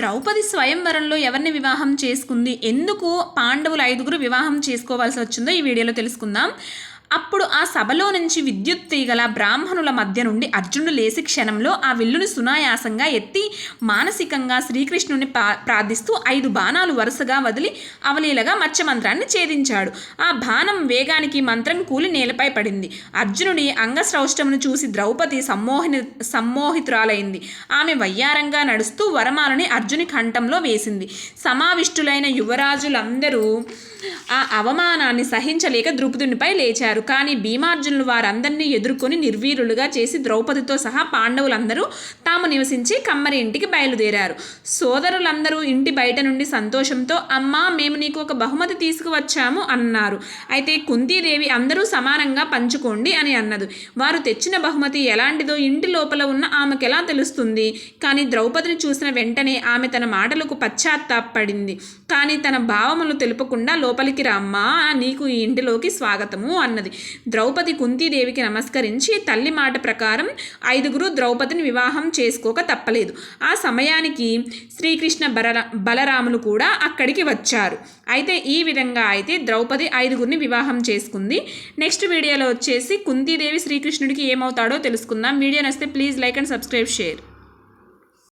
ద్రౌపది స్వయంవరంలో ఎవరిని వివాహం చేసుకుంది? ఎందుకు పాండవులు ఐదుగురు వివాహం చేసుకోవాల్సి వచ్చిందో ఈ వీడియోలో తెలుసుకుందాం. అప్పుడు ఆ సభలో నుంచి విద్యుత్ తీగల బ్రాహ్మణుల మధ్య నుండి అర్జునుడు లేచి క్షణంలో ఆ విల్లుని సునాయాసంగా ఎత్తి మానసికంగా శ్రీకృష్ణుని పా- ప్రార్థిస్తూ ఐదు బాణాలు వరుసగా వదిలి అవలీలగా మత్స్యమంత్రాన్ని ఛేదించాడు. ఆ బాణం వేగానికి మంత్రం కూలి నేలపై పడింది. అర్జునుడి అంగశ్రౌష్టమును చూసి ద్రౌపది సమ్మోహిని సమ్మోహితురాలైంది. ఆమె వయ్యారంగా నడుస్తూ వరమాలని అర్జుని కంఠంలో వేసింది. సమావిష్టులైన యువరాజులందరూ ఆ అవమానాన్ని సహించలేక ద్రుపదునిపై లేచారు. కానీ భీమార్జునులు వారందరినీ ఎదుర్కొని నిర్వీరులుగా చేసి ద్రౌపదితో సహా పాండవులందరూ తాము నివసించి కమ్మరి ఇంటికి బయలుదేరారు. సోదరులందరూ ఇంటి బయట నుండి సంతోషంతో అమ్మా మేము నీకు ఒక బహుమతి తీసుకువచ్చాము అన్నారు. అయితే కుంతీదేవి అందరూ సమానంగా పంచుకోండి అని అన్నది. వారు తెచ్చిన బహుమతి ఎలాంటిదో ఇంటి లోపల ఉన్న ఆమెకు ఎలా తెలుస్తుంది? కానీ ద్రౌపదిని చూసిన వెంటనే ఆమె తన మాటలకు పశ్చాత్తాపడింది. కానీ తన భావములు తెలుపకుండా లోపలికి రమ్మా నీకు ఈ ఇంటిలోకి స్వాగతము అన్నది. ద్రౌపది కుంతీదేవికి నమస్కరించి తల్లి మాట ప్రకారం ఐదుగురు ద్రౌపదిని వివాహం చేసుకోక తప్పలేదు. ఆ సమయానికి శ్రీకృష్ణ బల బలరాములు కూడా అక్కడికి వచ్చారు. అయితే ఈ విధంగా అయితే ద్రౌపది ఐదుగురిని వివాహం చేసుకుంది. నెక్స్ట్ వీడియోలో వచ్చేసి కుంతీదేవి శ్రీకృష్ణుడికి ఏమవుతాడో తెలుసుకుందాం. వీడియో నచ్చితే please like and subscribe share.